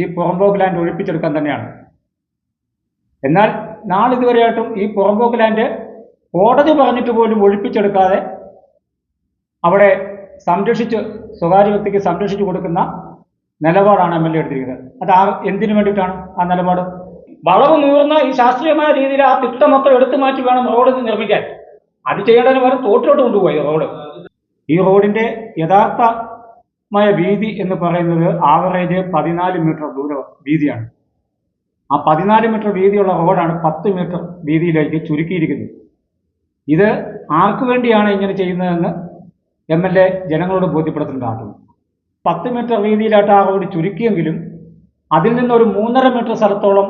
ഈ പുറമ്പോക്ക് ലാൻഡ് ഒഴിപ്പിച്ചെടുക്കാൻ തന്നെയാണ്. എന്നാൽ നാളിതുവരെയായിട്ടും ഈ പുറമ്പോക്ക് ലാൻഡ് കോടതി പറഞ്ഞിട്ട് പോലും ഒഴിപ്പിച്ചെടുക്കാതെ അവിടെ സംരക്ഷിച്ച് സ്വകാര്യ വ്യക്തിക്ക് സംരക്ഷിച്ചു കൊടുക്കുന്ന നിലപാടാണ് എം എൽ എ എടുത്തിരിക്കുന്നത്. അത് ആ എന്തിനു വേണ്ടിയിട്ടാണ് ആ നിലപാട്? വളവ് നൂർന്ന ഈ ശാസ്ത്രീയമായ രീതിയിൽ ആ തിട്ടം മൊത്തം എടുത്തു മാറ്റി വേണം റോഡ് നിർമ്മിക്കാൻ. അത് ചെയ്യേണ്ടതിന് വേറെ തോട്ടിലോട്ട് കൊണ്ടുപോയി റോഡ്. ഈ റോഡിന്റെ യഥാർത്ഥമായ വീതി എന്ന് പറയുന്നത് ആവറേജ് പതിനാല് മീറ്റർ ദൂര വീതിയാണ്. ആ പതിനാല് മീറ്റർ വീതിയുള്ള റോഡാണ് പത്ത് മീറ്റർ വീതിയിലേക്ക് ചുരുക്കിയിരിക്കുന്നത്. ഇത് ആർക്കു വേണ്ടിയാണ് ഇങ്ങനെ ചെയ്യുന്നതെന്ന് എം എൽ എ ജനങ്ങളോട് ബോധ്യപ്പെടുത്തുന്നുണ്ടാകും പത്ത് മീറ്റർ വീതിയിലായിട്ട് ആ റോഡ് ചുരുക്കിയെങ്കിലും അതിൽ നിന്ന് ഒരു മൂന്നര മീറ്റർ സ്ഥലത്തോളം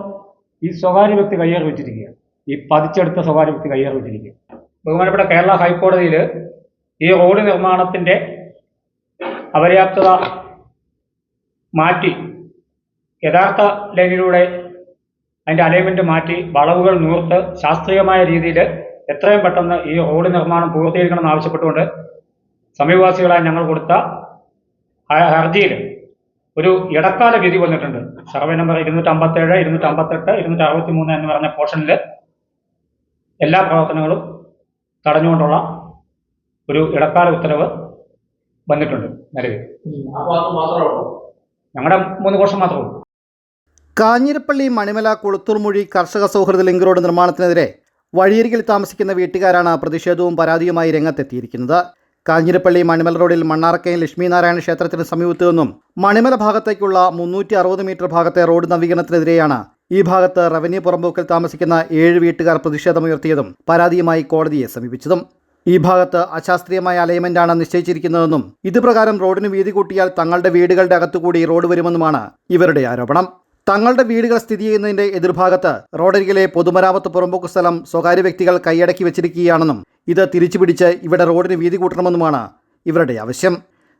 ഈ സ്വകാര്യ വ്യക്തി കയ്യേറി വെച്ചിരിക്കുക ഈ പതിച്ചെടുത്ത സ്വകാര്യ വ്യക്തി കയ്യേറി വെച്ചിരിക്കുക ബഹുമാനപ്പെട്ട കേരള ഹൈക്കോടതിയിൽ ഈ റോഡ് നിർമ്മാണത്തിന്റെ അപര്യാപ്തത മാറ്റി യഥാർത്ഥ ലൈനിലൂടെ അതിന്റെ അലൈൻമെന്റ് മാറ്റി വളവുകൾ നൂർത്ത് ശാസ്ത്രീയമായ രീതിയിൽ എത്രയും പെട്ടെന്ന് ഈ റോഡ് നിർമ്മാണം പൂർത്തീകരിക്കണമെന്ന് ആവശ്യപ്പെട്ടുകൊണ്ട് സമീപവാസികളായി ഞങ്ങൾ കൊടുത്ത ഹർജിയിൽ ഒരു ഇടക്കാല വിധി വന്നിട്ടുണ്ട്. സർവേ നമ്പർ ഇരുന്നൂറ്റി അമ്പത്തേഴ് ഇരുന്നൂറ്റി അമ്പത്തെട്ട് ഇരുന്നൂറ്റി അറുപത്തി മൂന്ന് എന്ന് പറഞ്ഞ പോർഷനിൽ എല്ലാ പ്രവർത്തനങ്ങളും തടഞ്ഞുകൊണ്ടുള്ള ഒരു ഇടക്കാല ഉത്തരവ് വന്നിട്ടുണ്ട് നിലവിൽ. ഞങ്ങളുടെ മൂന്ന് കോഷം മാത്രമേ ഉള്ളൂ. കാഞ്ഞിരപ്പള്ളി മണിമല കുളത്തൂർമൊഴി കർഷക സൗഹൃദ ലിങ്ക് റോഡ് നിർമ്മാണത്തിനെതിരെ വഴിയരികിൽ താമസിക്കുന്ന വീട്ടുകാരാണ് പ്രതിഷേധവും പരാതിയുമായി രംഗത്തെത്തിയിരിക്കുന്നത്. കാഞ്ഞിരപ്പള്ളി മണിമല റോഡിൽ മണ്ണാർക്കയം ലക്ഷ്മിനാരായണ ക്ഷേത്രത്തിന് സമീപത്തു നിന്നും മണിമല ഭാഗത്തേക്കുള്ള മുന്നൂറ്റി അറുപത് മീറ്റർ ഭാഗത്തെ റോഡ് നവീകരണത്തിനെതിരെയാണ് ഈ ഭാഗത്ത് റവന്യൂ പുറമ്പോക്കിൽ താമസിക്കുന്ന ഏഴ് വീട്ടുകാർ പ്രതിഷേധമുയർത്തിയതും പരാതിയുമായി കോടതിയെ സമീപിച്ചതും. ഈ ഭാഗത്ത് അശാസ്ത്രീയമായ അലൈൻമെന്റാണ് നിശ്ചയിച്ചിരിക്കുന്നതെന്നും ഇതുപ്രകാരം റോഡിന് വീതി കൂട്ടിയാൽ തങ്ങളുടെ വീടുകളുടെ അകത്തുകൂടി റോഡ് വരുമെന്നുമാണ് ഇവരുടെ ആരോപണം. തങ്ങളുടെ വീടുകൾ സ്ഥിതി ചെയ്യുന്നതിന്റെ എതിർഭാഗത്ത് റോഡരികിലെ പൊതുമരാമത്ത് പുറമ്പോക്ക് സ്ഥലം സ്വകാര്യ വ്യക്തികൾ കൈയടക്കി വെച്ചിരിക്കുകയാണെന്നും ഇത് തിരിച്ചുപിടിച്ച് ഇവിടെ റോഡിന് വീതി കൂട്ടണമെന്നുമാണ് ഇവരുടെ ആവശ്യം.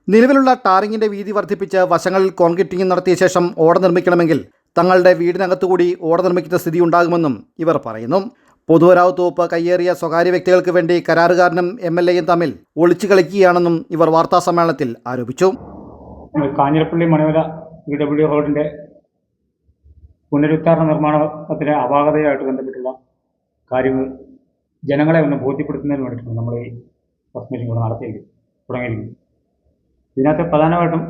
നിലവിലുള്ള ടാറിങ്ങിന്റെ വീതി വർദ്ധിപ്പിച്ച് വശങ്ങളിൽ കോൺക്രീറ്റിംഗ് നടത്തിയ ശേഷം ഓട നിർമ്മിക്കണമെങ്കിൽ തങ്ങളുടെ വീടിനകത്തുകൂടി ഓട നിർമ്മിക്കുന്ന സ്ഥിതി ഉണ്ടാകുമെന്നും ഇവർ പറയുന്നു. പൊതുവരാവത്ത് തോപ്പ് കയ്യേറിയ സ്വകാര്യ വ്യക്തികൾക്ക് വേണ്ടി കരാറുകാരനും എം എൽ എയും തമ്മിൽ ഒളിച്ചു കളിക്കുകയാണെന്നും ഇവർ വാർത്താസമ്മേളനത്തിൽ ആരോപിച്ചു. കാഞ്ഞിരപ്പള്ളി മണിമല പി ഡബ്ല്യു റോഡിന്റെ പുനരുദ്ധാരണ നിർമ്മാണത്തിലെ അപാകതയായിട്ട് ബന്ധപ്പെട്ടുള്ള കാര്യങ്ങൾ ജനങ്ങളെ ഒന്ന് ബോധ്യപ്പെടുത്തുന്നതിന് വേണ്ടിയിട്ടാണ് നമ്മൾ ഈ പ്രസ് മീറ്റിംഗ് ഇവിടെ നടത്തിയിരിക്കുന്നത് തുടങ്ങിയിരിക്കുന്നത്. ഇതിനകത്ത് പ്രധാനമായിട്ടും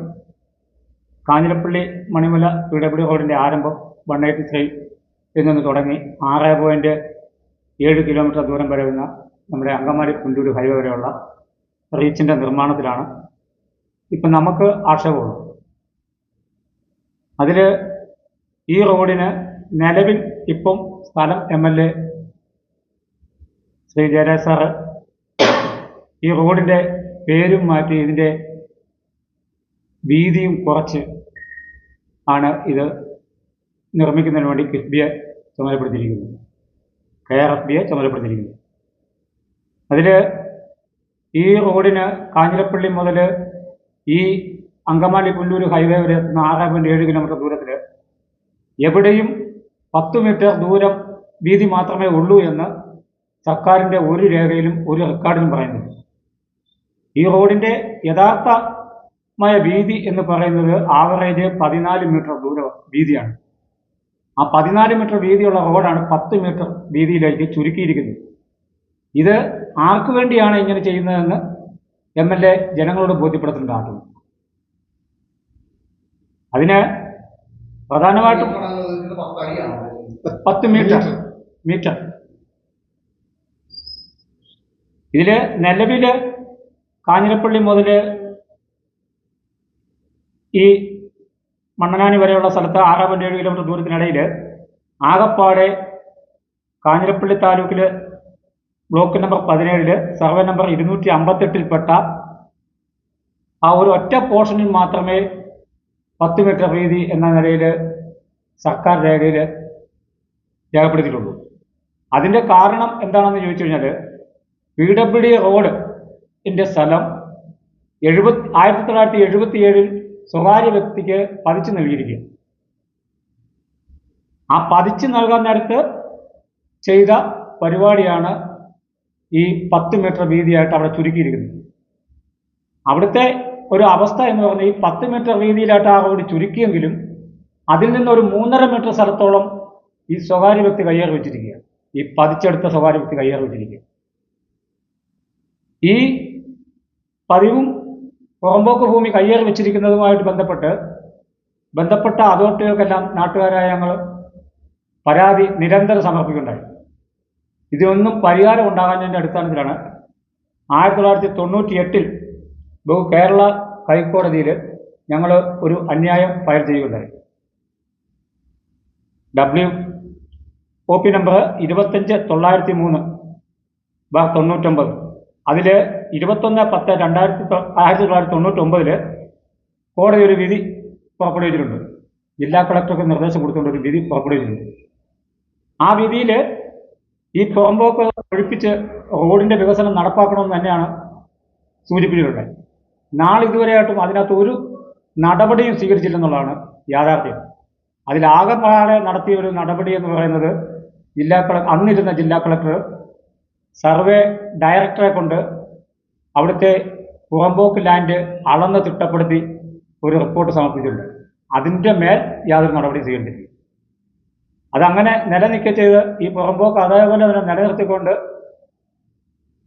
കാഞ്ഞിരപ്പള്ളി മണിമല പി ഡബ്ല്യു റോഡിന്റെ ആരംഭം വൺ എയ്റ്റി ത്രീ നിന്ന് തുടങ്ങി ആറ് പോയിന്റ് ഏഴ് കിലോമീറ്റർ ദൂരം വരെ വരുന്ന നമ്മുടെ അങ്കമാലി പുല്ലൂർ ഹൈവേ വരെയുള്ള റീച്ചിന്റെ നിർമ്മാണത്തിലാണ് ഇപ്പം നമുക്ക് ആക്ഷേപമുള്ളൂ അതിൽ ഈ റോഡിന് നിലവിൽ ഇപ്പം സ്ഥലം M L A Shri Jayaraj sir ഈ റോഡിന്റെ പേരും മാറ്റി ഇതിന്റെ വീതിയും കുറച്ച് ആണ് ഇത് നിർമ്മിക്കുന്നതിന് വേണ്ടി കിഫ്ബിയെ ചുമതലപ്പെടുത്തിയിരിക്കുന്നത്. കെ ആർ എഫ് ബിയെ ചുമതലപ്പെടുത്തിയിരിക്കുന്നത് അതിൽ ഈ റോഡിന് കാഞ്ഞിരപ്പള്ളി മുതൽ ഈ അങ്കമാലി പുല്ലൂർ ഹൈവേ വരെ എത്തുന്ന ആറ് പോയിന്റ് ഏഴ് കിലോമീറ്റർ ദൂരത്തിൽ എവിടെയും പത്ത് മീറ്റർ ദൂരം വീതി മാത്രമേ ഉള്ളൂ എന്ന് സർക്കാരിന്റെ ഒരു രേഖയിലും ഒരു റെക്കോർഡിലും പറയുന്നുണ്ട് ഈ റോഡിന്റെ യഥാർത്ഥമായ വീതി എന്ന് പറയുന്നത് ആവറേജ് പതിനാല് മീറ്റർ ദൂരം വീതിയാണ്. ആ പതിനാല് മീറ്റർ വീതിയുള്ള റോഡാണ് പത്ത് മീറ്റർ വീതിയിലേക്ക് ചുരുക്കിയിരിക്കുന്നത്. ഇത് ആർക്കു വേണ്ടിയാണ് ഇങ്ങനെ ചെയ്യുന്നതെന്ന് എം എൽ എ ജനങ്ങളോട് ബോധ്യപ്പെടുത്തേണ്ടതാണ് അതിന് പ്രധാനമായിട്ടും പത്ത് മീറ്റർ മീറ്റർ. ഇതിൽ നിലവിൽ കാഞ്ഞിരപ്പള്ളി മുതൽ ഈ മണ്ണനാനി വരെയുള്ള സ്ഥലത്ത് ആറ് പോയിന്റ് ഏഴ് കിലോമീറ്റർ ദൂരത്തിനിടയിൽ ആകപ്പാടെ കാഞ്ഞിരപ്പള്ളി താലൂക്കിൽ ബ്ലോക്ക് നമ്പർ പതിനേഴിൽ സർവേ നമ്പർ ഇരുന്നൂറ്റി അമ്പത്തെട്ടിൽപ്പെട്ട ആ ഒരു ഒറ്റ പോർഷനിൽ മാത്രമേ പത്ത് മീറ്റർ വീതി എന്ന നിലയിൽ സർക്കാർ രേഖയിൽ രേഖപ്പെടുത്തിയിട്ടുള്ളൂ. അതിന്റെ കാരണം എന്താണെന്ന് ചോദിച്ചു കഴിഞ്ഞാൽ പി ഡബ്ല്യു ഡി റോഡിന്റെ സ്ഥലം എഴുപത്തി ആയിരത്തി തൊള്ളായിരത്തി എഴുപത്തി ഏഴിൽ സ്വകാര്യ വ്യക്തിക്ക് പതിച്ചു നൽകിയിരിക്കുക. ആ പതിച്ചു നൽകാൻ നേരത്ത് ചെയ്ത പരിപാടിയാണ് ഈ പത്ത് മീറ്റർ വീതിയായിട്ട് അവിടെ ചുരുക്കിയിരിക്കുന്നത്. അവിടുത്തെ ഒരു അവസ്ഥ എന്ന് പറഞ്ഞാൽ ഈ പത്ത് മീറ്റർ വീതിയിലായിട്ട് ആ റോഡ് ചുരുക്കിയെങ്കിലും അതിൽ നിന്ന് ഒരു മൂന്നര മീറ്റർ സ്ഥലത്തോളം ഈ സ്വകാര്യ വ്യക്തി കയ്യേറി വെച്ചിരിക്കുക. ഈ പതിച്ചെടുത്ത സ്വകാര്യ വ്യക്തി കയ്യേറി വെച്ചിരിക്കുക. ഈ പതിവും പുറമ്പോക്ക് ഭൂമി കയ്യേറി വെച്ചിരിക്കുന്നതുമായിട്ട് ബന്ധപ്പെട്ട് ബന്ധപ്പെട്ട അതോറിറ്റികൾക്കെല്ലാം നാട്ടുകാരായ ഞങ്ങൾ പരാതി നിരന്തരം സമർപ്പിക്കുന്നുണ്ടായി ഇതിനൊന്നും പരിഹാരം ഉണ്ടാകാഞ്ഞതിന്റെ അടിസ്ഥാനത്തിലാണ് ആയിരത്തി തൊള്ളായിരത്തി തൊണ്ണൂറ്റി എട്ടിൽ ബഹു കേരള ഹൈക്കോടതിയിൽ ഞങ്ങൾ ഒരു അന്യായം ഫയൽ ചെയ്യുകയുണ്ടായി. ഡബ്ല്യു ഒ പി നമ്പർ ഇരുപത്തഞ്ച് തൊള്ളായിരത്തി മൂന്ന് ബാർ തൊണ്ണൂറ്റൊമ്പത്. അതിൽ ഇരുപത്തൊന്ന് പത്ത് രണ്ടായിരത്തി ആയിരത്തി തൊള്ളായിരത്തി തൊണ്ണൂറ്റി ഒമ്പതിൽ കോടതി ഒരു വിധി പുറപ്പെടുവിച്ചിട്ടുണ്ട്. ജില്ലാ കളക്ടർക്ക് നിർദ്ദേശം കൊടുത്തുകൊണ്ട് ഒരു വിധി പുറപ്പെടുവിച്ചിട്ടുണ്ട്. ആ വിധിയിൽ ഈ പുറമ്പോക്ക് ഒഴിപ്പിച്ച് റോഡിന്റെ വികസനം നടപ്പാക്കണമെന്ന് തന്നെയാണ് സൂചിപ്പിച്ചിട്ടുള്ളത്. നാളിതുവരെയായിട്ടും അതിനകത്ത് ഒരു നടപടിയും സ്വീകരിച്ചില്ലെന്നുള്ളതാണ് യാഥാർത്ഥ്യം. അതിലാകെപ്പാടെ നടത്തിയ ഒരു നടപടി എന്ന് പറയുന്നത് ജില്ലാ കളക്ടർ അന്നിരുന്ന ജില്ലാ കളക്ടർ സർവേ ഡയറക്ടറെ കൊണ്ട് അവിടുത്തെ പുറമ്പോക്ക് ലാൻഡ് അളന്ന് തിട്ടപ്പെടുത്തി ഒരു റിപ്പോർട്ട് സമർപ്പിച്ചിട്ടുണ്ട്. അതിന്റെ മേൽ യാതൊരു നടപടിയും സ്വീകരിച്ചിട്ടില്ല. അതങ്ങനെ നിലനിൽക്കുക ചെയ്ത് ഈ പുറമ്പോക്ക് അതേപോലെ തന്നെ നിലനിർത്തിക്കൊണ്ട്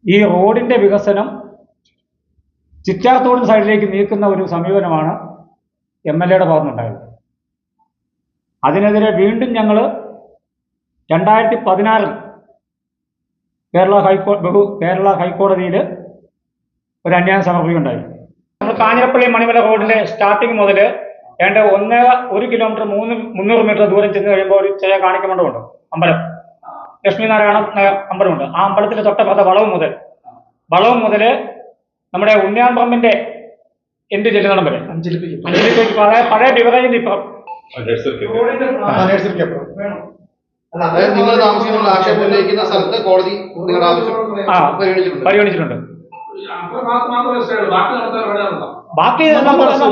ഈ റോഡിന്റെ വികസനം ചിറ്റാർത്തോടിന് സൈഡിലേക്ക് നീക്കുന്ന ഒരു സമീപനമാണ് എം എൽ എയുടെ ഭാഗത്തുനിന്നുണ്ടായത്. അതിനെതിരെ വീണ്ടും ഞങ്ങൾ രണ്ടായിരത്തി പതിനാറിൽ കേരള ഹൈക്കോ ബഹു കേരള ഹൈക്കോടതിയിൽ ഒരു അന്യായം സമർപ്പിക്കുകയുണ്ടായി. നമ്മൾ കാഞ്ഞിരപ്പള്ളി മണിമല റോഡിന്റെ സ്റ്റാർട്ടിങ് മുതൽ ഏണ്ട ഒന്ന് ഒരു കിലോമീറ്റർ മൂന്ന് മുന്നൂറ് മീറ്റർ ദൂരം ചെന്ന് കഴിയുമ്പോൾ ഒരു ചെറിയ കാണിക്ക മണ്ഡപമുണ്ട് അമ്പലം. ലക്ഷ്മിനാരായണ നാരായണ അമ്പലമുണ്ട്. ആ അമ്പലത്തിന്റെ തൊട്ടപ്പുറത്തെ വളവ് മുതൽ വളവ് മുതൽ നമ്മുടെ ഉണ്ണിയാമ്പറമ്പിന്റെ എന്ത് ചെല്ലുന്നിടം വരെ. അഞ്ചലിപ്പിക്കും പഴയ പഴയ ബിവറേജിന്റെ ഇപ്പുറം. അല്ല? അതായത് നിങ്ങൾ താമസിക്കുന്ന ആക്ഷേപം ഉന്നയിക്കുന്ന സ്ഥലത്ത് കോടതി നിങ്ങളുടെ ആവശ്യം ആ പരിഗണിച്ചിട്ടുണ്ട്. പരിഗണിച്ചിട്ടുണ്ട്. ബാക്കി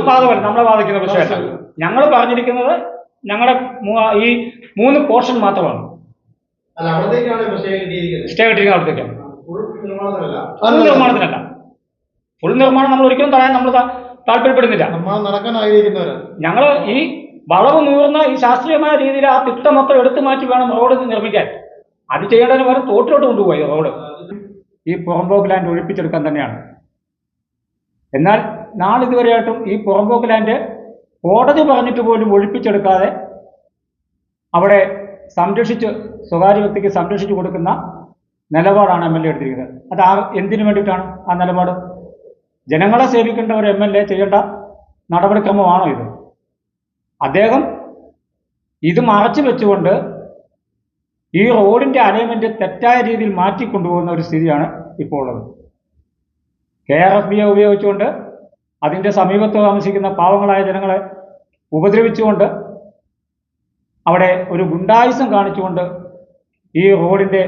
ബാധകമല്ല നമ്മളെ ബാധിക്കുന്ന വിഷയമല്ല. ഞങ്ങൾ പറഞ്ഞിരിക്കുന്നത് ഞങ്ങളുടെ ഈ മൂന്ന് പോർഷൻ മാത്രമാണ്. കിട്ടിയിരിക്കുന്നത്. സ്റ്റേ കിട്ടിയിരിക്കുന്ന അവിടത്തേക്ക്. ഫുൾ നിർമ്മാണത്തിനല്ല. ഫുൾ നിർമ്മാണം നമ്മൾ ഒരിക്കലും തടയാൻ നമ്മൾ താല്പര്യപ്പെടുന്നില്ല. ഞങ്ങൾ ഈ വളവ് നീർന്ന ഈ ശാസ്ത്രീയമായ രീതിയിൽ ആ തിട്ട മൊത്തം എടുത്തു മാറ്റി വേണം റോഡ് നിർമ്മിക്കാൻ. അത് ചെയ്യേണ്ടതിന് പകരം തോട്ടിലോട്ട് കൊണ്ടുപോയി റോഡ്. ഈ പുറമ്പോക്ക് ലാൻഡ് ഒഴിപ്പിച്ചെടുക്കാൻ തന്നെയാണ്. എന്നാൽ നാളിതുവരെയായിട്ടും ഈ പുറമ്പോക്ക് ലാൻഡ് കോടതി പറഞ്ഞിട്ട് പോലും ഒഴിപ്പിച്ചെടുക്കാതെ അവിടെ സംരക്ഷിച്ച് സ്വകാര്യ വ്യക്തിക്ക് സംരക്ഷിച്ചു കൊടുക്കുന്ന നിലപാടാണ് എം എൽ എ എടുത്തിരിക്കുന്നത്. അത് ആ എന്തിനു വേണ്ടിയിട്ടാണ് ആ നിലപാട്? ജനങ്ങളെ സേവിക്കേണ്ട ഒരു എം എൽ എ ചെയ്യേണ്ട നടപടിക്രമമാണോ ഇത്? അദ്ദേഹം ഇത് മറച്ചു വെച്ചുകൊണ്ട് ഈ റോഡിന്റെ അലൈൻമെന്റ് തെറ്റായ രീതിയിൽ മാറ്റിക്കൊണ്ടുപോകുന്ന ഒരു സ്ഥിതിയാണ് ഇപ്പോൾ ഉള്ളത്. കെ ആർ എഫ് ബിയെ ഉപയോഗിച്ചുകൊണ്ട് അതിന്റെ സമീപത്ത് താമസിക്കുന്ന പാവങ്ങളായ ജനങ്ങളെ ഉപദ്രവിച്ചുകൊണ്ട് അവിടെ ഒരു ഗുണ്ടായുസം കാണിച്ചുകൊണ്ട് ഈ റോഡിന്റെ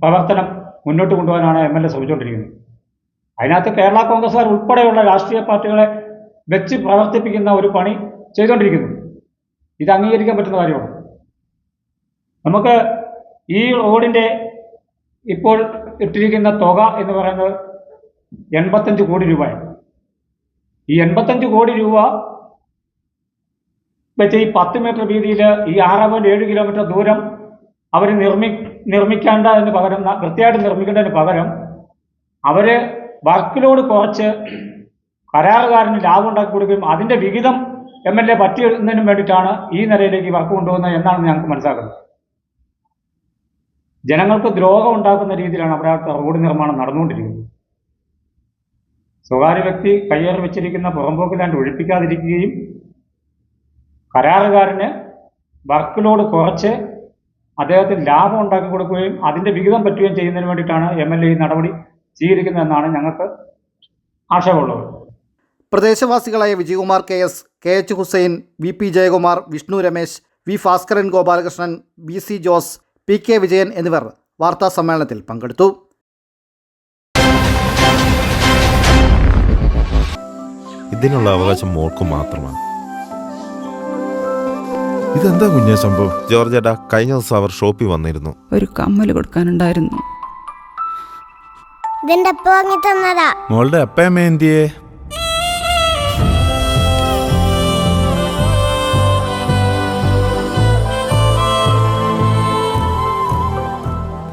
പ്രവർത്തനം മുന്നോട്ട് കൊണ്ടുപോകാനാണ് എം എൽ എ ശ്രമിച്ചുകൊണ്ടിരിക്കുന്നത്. അതിനകത്ത് കേരള കോൺഗ്രസ്സുകാർ ഉൾപ്പെടെയുള്ള രാഷ്ട്രീയ പാർട്ടികളെ വെച്ച് പ്രവർത്തിപ്പിക്കുന്ന ഒരു പണി ചെയ്തുകൊണ്ടിരിക്കുന്നു ഇത് അംഗീകരിക്കാൻ പറ്റുന്ന കാര്യമാണ്. നമുക്ക് ഈ റോഡിന്റെ ഇപ്പോൾ ഇട്ടിരിക്കുന്ന തുക എന്ന് പറയുന്നത് എൺപത്തഞ്ച് കോടി രൂപയാണ്. ഈ എൺപത്തഞ്ച് കോടി രൂപ വെച്ച് ഈ പത്ത് മീറ്റർ വീതിയിൽ ഈ ആറ് പോയിന്റ് ഏഴ് കിലോമീറ്റർ ദൂരം അവർ നിർമ്മി നിർമ്മിക്കേണ്ടതിന് പകരം കൃത്യമായിട്ട് നിർമ്മിക്കേണ്ടതിന് പകരം അവർ വർക്ക് ലോഡ് കുറച്ച് കരാറുകാരന് ലാഭം ഉണ്ടാക്കി കൊടുക്കുകയും അതിന്റെ വിഹിതം എം എൽ എ പറ്റിയതിനും വേണ്ടിയിട്ടാണ് ഈ നിലയിലേക്ക് വർക്ക് കൊണ്ടുപോകുന്നത് എന്നാണ് ഞങ്ങൾക്ക് മനസ്സിലാക്കുന്നത് ജനങ്ങൾക്ക് ദ്രോഹം ഉണ്ടാക്കുന്ന രീതിയിലാണ് അവിടെ റോഡ് നിർമ്മാണം നടന്നുകൊണ്ടിരിക്കുന്നത്. സ്വകാര്യ വ്യക്തി കയ്യേറി വെച്ചിരിക്കുന്ന പുറമ്പോക്ക് ലാൻഡ് ഒഴിപ്പിക്കാതിരിക്കുകയും കരാറുകാരന് വർക്ക് ലോഡ് കുറച്ച് അദ്ദേഹത്തിന് ലാഭം ഉണ്ടാക്കി കൊടുക്കുകയും അതിന്റെ വിഹിതം പറ്റുകയും ചെയ്യുന്നതിന് വേണ്ടിയിട്ടാണ് എം എൽ എ ഈ നടപടി സ്വീകരിക്കുന്നതെന്നാണ് ഞങ്ങൾക്ക് ആശയമുള്ളത് പ്രദേശവാസികളായ Vijayakumar K S K H Hussain V P Jayakumar Vishnu Ramesh V Bhaskaran Gopalakrishnan B C Jose P K Vijayan എന്നിവർ വാർത്താ സമ്മേളനത്തിൽ പങ്കെടുത്തു. ഇതിനുള്ള അവകാശം മോൾക്ക് മാത്രമാണ്. ഇതെന്താ കുഞ്ഞേ സംഭവം? ജോർജ് ഏട്ടാ കഴിഞ്ഞ ദിവസം അവർ ഷോപ്പിൽ വന്നിരുന്നു. ഒരു കമ്മൽ കൊടുക്കാനുണ്ടായിരുന്നു. ഇതെന്റെ അപ്പ വാങ്ങി തന്നതാ? മോളുടെ അപ്പയമ്മ എന്തിയേ?